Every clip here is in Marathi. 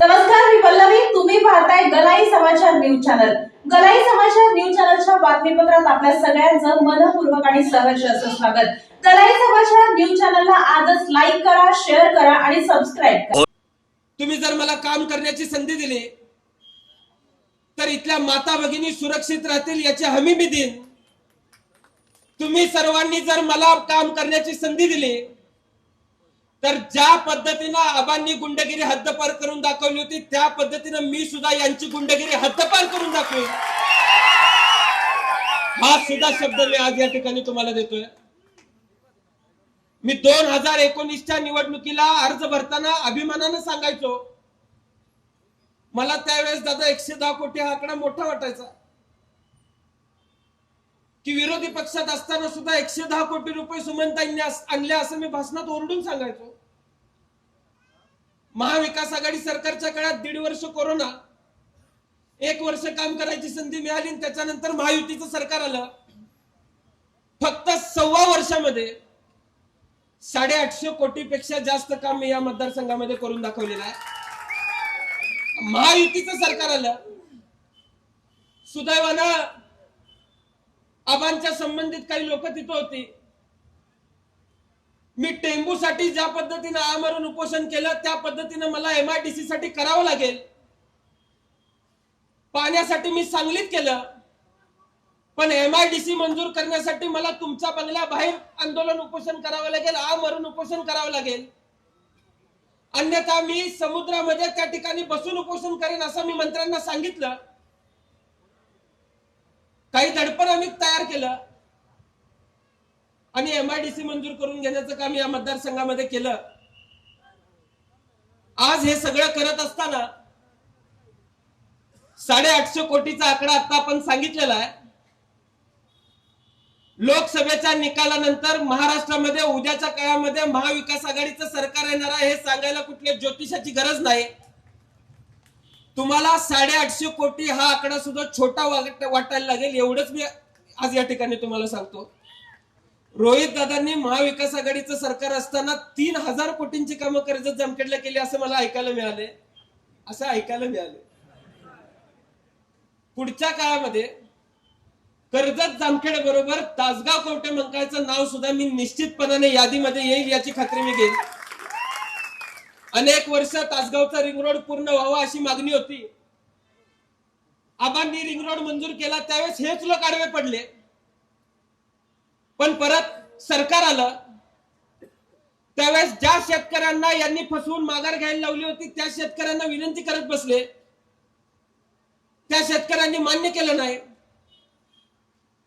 नमस्कार मी पल्लवी. तुम्ही पाहताय गलाई समाचार न्यूज चॅनल. गलाई समाचार न्यूज चॅनलच्या बातमीपत्रात आपल्या सगळ्यांचं मनपूर्वक आणि सहर्ष असं स्वागत. गलाई समाचार न्यूज चॅनलला आजच लाईक करा शेअर करा आणि सबस्क्राईब करा. तुम्ही जर मला काम करण्याची संधी दिली तर इथल्या माता भगिनी सुरक्षित राहतील याची हमी मी देईन. तुम्ही सर्वांनी जर मला काम करण्याची संधी दिली तर ज्या पद्धतीनं आबांनी गुंडगिरी हद्दपार करून दाखवली होती त्या पद्धतीनं मी सुद्धा यांची गुंडगिरी हद्दपार करून दाखवली हा सुद्धा शब्द मी आज या ठिकाणी तुम्हाला देतोय. मी दोन हजार एकोणीसच्या निवडणुकीला अर्ज भरताना अभिमानानं सांगायचो. मला त्यावेळेस दादा एकशे दहा कोटी हा आकडा मोठा वाटायचा. की विरोधी पक्षात असताना सुद्धा एकशे दहा कोटी रुपये सुमनताईंनी आणले असं मी भाषणात ओरडून सांगायचो. महाविकास आघाडी सरकारच्या काळात दीड वर्ष कोरोना एक वर्ष काम करायची संधी मिळाली आणि त्याच्यानंतर महायुतीचं सरकार आलं. फक्त सव्वा वर्षामध्ये साडेआठशे कोटीपेक्षा जास्त काम मी या मतदारसंघामध्ये करून दाखवलेलं आहे. महायुतीचं सरकार आलं. सुदैवानं आबांच्या संबंधित काही लोक तिथं होती. मी टेंबूसाठी ज्या पद्धतीनं आमरण उपोषण केलं त्या पद्धतीनं मला एमआयडीसी साठी करावं लागेल. पाण्यासाठी मी सांगलीत केलं. पण एमआयडीसी मंजूर करण्यासाठी मला तुमच्या बंगल्याबाहेर आंदोलन उपोषण करावं लागेल आमरण उपोषण करावं लागेल. अन्यथा मी समुद्रामध्ये त्या ठिकाणी बसून उपोषण करेन असं मी मंत्र्यांना सांगितलं. काही दडपण आम्ही तयार केलं. आणि एमआयडीसी मंजूर करून घेण्याचं काम या मतदारसंघामध्ये केलं. आज हे सगळं करत असताना साडेआठशे कोटीचा आकडा आता आपण सांगितलेला आहे. लोकसभेच्या निकालानंतर महाराष्ट्रामध्ये उद्याच्या काळामध्ये महाविकास आघाडीचं सरकार येणार आहे हे सांगायला कुठल्या ज्योतिषाची गरज नाही. तुम्हाला साडेआठशे कोटी हा आकडा सुद्धा छोटा वाटायला लागेल. एवढंच मी आज या ठिकाणी तुम्हाला सांगतो. रोहित दादांनी महाविकास आघाडीचं सरकार असताना तीन हजार कोटींची कामं कर्जत जामखेडला केली असं मला ऐकायला मिळाले. असं ऐकायला मिळाले. पुढच्या काळामध्ये कर्जत जामखेड बरोबर तासगाव कवटे मंकाळचं नाव सुद्धा मी निश्चितपणाने यादीमध्ये येईल याची खात्री मी घेईन. अनेक वर्ष तासगावचा रिंग रोड पूर्ण व्हावा अशी मागणी होती. आबांनी रिंग रोड मंजूर केला त्यावेळेस हेच लोक आडवे पडले. पण परत सरकार आलं. त्यावेळेस ज्या शेतकऱ्यांना यांनी फसवून माघार घ्यायला लावली होती त्या शेतकऱ्यांना विनंती करत बसले. त्या शेतकऱ्यांनी मान्य केलं नाही.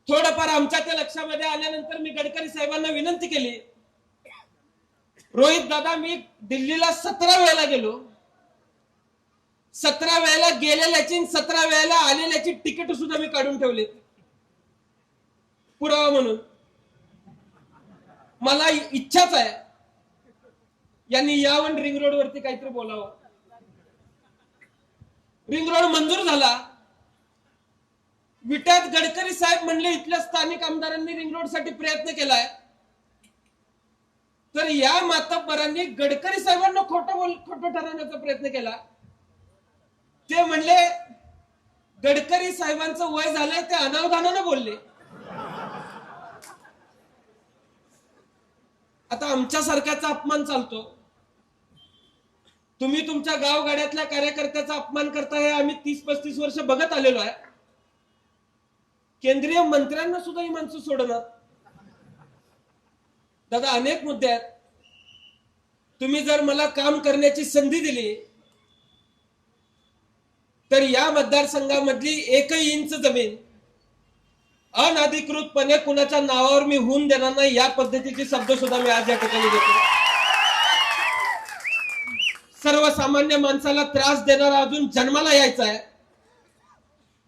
थोडंफार आमच्या त्या लक्षामध्ये आल्यानंतर मी गडकरी साहेबांना विनंती केली. रोहित दादा मी दिल्लीला सतरा वेळेला गेलो. सतरा वेळेला गेलेल्याची सतरा वेळेला आलेल्याची तिकीट सुद्धा मी काढून ठेवले पुरावा म्हणून. मला इच्छाच आहे. यांनी यावन रिंग रोड वरती काहीतरी बोलावं. रिंग रोड मंजूर झाला. विट्यात गडकरी साहेब म्हणले इथल्या स्थानिक आमदारांनी रिंग रोडसाठी प्रयत्न केलाय. तर या मातब्बरांनी गडकरी साहेबांना खोटं बोल खोटं ठरवण्याचा प्रयत्न केला. ते म्हणले गडकरी साहेबांचं वय झालंय ते अनावधानानं बोलले. आता आमच्यासारख्याचा अपमान चालतो. तुम्ही तुमच्या गावगाड्यातल्या कार्यकर्त्याचा अपमान करता हे आम्ही तीस पस्तीस वर्ष बघत आलेलो आहे. केंद्रीय मंत्र्यांना सुद्धा ही माणसं सोडणार. दादा अनेक मुद्दे आहेत. तुम्ही जर मला काम करण्याची संधी दिली तर या मतदारसंघामधली एकही इंच जमीन अनधिकृतपणे कुणाच्या नावावर मी होऊन देणार नाही या पद्धतीचे शब्द सुद्धा मी आज या ठिकाणी देतो. सर्वसामान्य माणसाला त्रास देणारा अजून जन्माला यायचा आहे.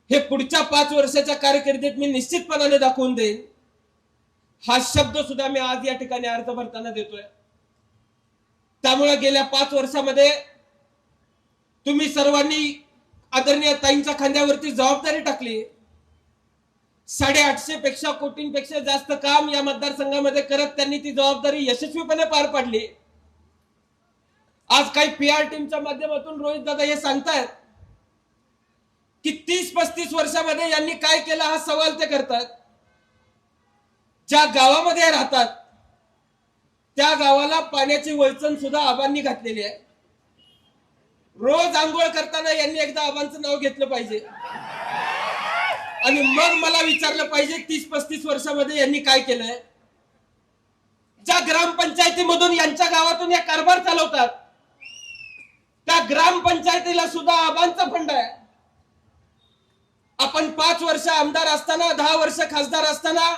हे पुढच्या पाच वर्षाच्या कारकिर्दीत मी निश्चितपणाने दाखवून देईन. हा शब्द सुद्धा मी आज या ठिकाणी अर्ज भरताना देतोय. त्यामुळे गेल्या पाच वर्षामध्ये तुम्ही सर्वांनी आदरणीय ताईंच्या खांद्यावरती जबाबदारी टाकली. साडेआठशे पेक्षा कोटींपेक्षा जास्त काम या मतदारसंघामध्ये करत त्यांनी ती जबाबदारी यशस्वीपणे पार पाडली. आज काही पी आर टीमच्या माध्यमातून रोहित दादा हे सांगतायत की तीस पस्तीस वर्षामध्ये यांनी काय केलं हा सवाल ते करतात. ज्या गावामध्ये राहतात त्या गावाला पाण्याची वळचण सुद्धा आबांनी घातलेली आहे. रोज आंघोळ करताना यांनी एकदा आबांचं नाव घेतलं पाहिजे. आणि मग मला विचारलं पाहिजे तीस पस्तीस वर्षामध्ये यांनी काय केलंय? ज्या ग्रामपंचायतीमधून यांच्या गावातून या कारभार चालवतात त्या ग्रामपंचायतीला सुद्धा आबांचा फंड आहे. आपण पाच वर्ष आमदार असताना दहा वर्ष खासदार असताना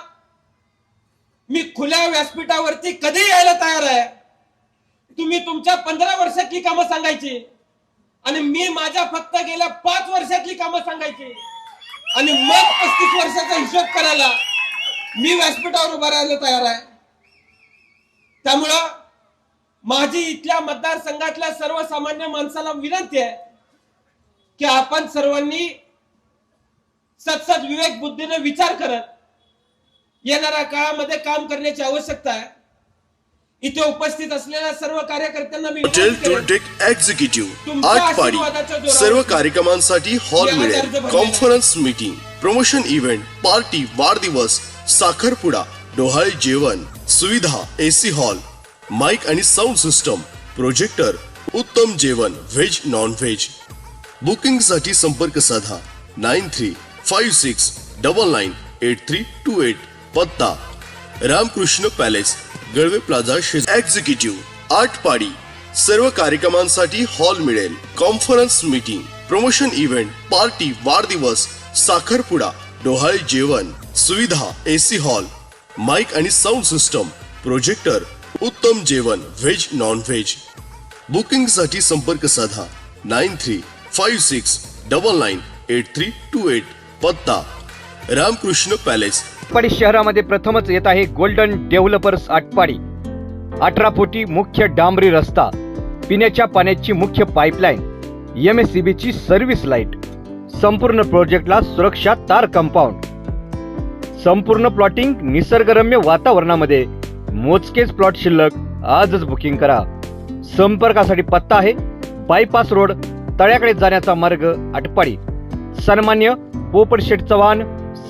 मी खुल्या व्यासपीठावरती कधी यायला तयार आहे. तुम्ही तुमच्या पंधरा वर्षातली कामं सांगायची. आणि मी माझ्या फक्त गेल्या पाच वर्षातली कामं सांगायची. आणि मग पस्तीस वर्षाचा हिशोब करायला मी व्यासपीठावर उभा राहायला तयार आहे. त्यामुळं माझी इथल्या मतदारसंघातल्या सर्वसामान्य माणसाला विनंती आहे की आपण सर्वांनी सतसत विवेक बुद्धीने विचार करत येणाऱ्या काळामध्ये काम करण्याची आवश्यकता आहे. इथे उपस्थित असलेल्या सर्व कार्यकर्त्यांना मी हॉटेल एक्झिक्युटिव्ह आठ पाडी सर्व कार्यक्रमांसाठी हॉल मिळेल. Conference meeting promotion event party वाढदिवस साखरपुडा डोहाळे जेवण सुविधा एसी हॉल माइक आणि साऊंड सिस्टम प्रोजेक्टर उत्तम जेवण व्हेज नॉन व्हेज बुकिंगसाठी संपर्क साधा. Nine three five six double nine eight three two eight. पत्ता, रामकृष्ण पॅलेस, गळवे प्लाझा शेज एक्झिक्युटिव्ह आठ पाडी सर्व कार्यक्रमांसाठी हॉल मिळेल. Conference meeting promotion event party वाढदिवस, साखरपुडा, डोहाळे जेवण, सुविधा एसी हॉल माइक आणि सिस्टम प्रोजेक्टर उत्तम जेवण व्हेज नॉन व्हेज बुकिंग संपर्क साधा. Nine three five six double nine eight three two eight पत्ता, रामकृष्ण पॅलेस आटपाडी शहरामध्ये प्रथमच येत आहे गोल्डन डेव्हलपर्स आटपाडी. अठरा फुटी मुख्य डांबरी रस्ता पिण्याच्या पाण्याची मुख्य पाईपलाईन एम एस सी बीची सर्व्हिस लाइट संपूर्ण प्रोजेक्टला सुरक्षा तार कंपाऊंड. संपूर्ण प्लॉटिंग निसर्गरम्य वातावरणामध्ये मोजकेच प्लॉट शिल्लक आजच बुकिंग करा. संपर्कासाठी पत्ता आहे बायपास रोड तळ्याकडे जाण्याचा मार्ग आटपाडी. सन्मान्य पोपटशेठ चव्हाण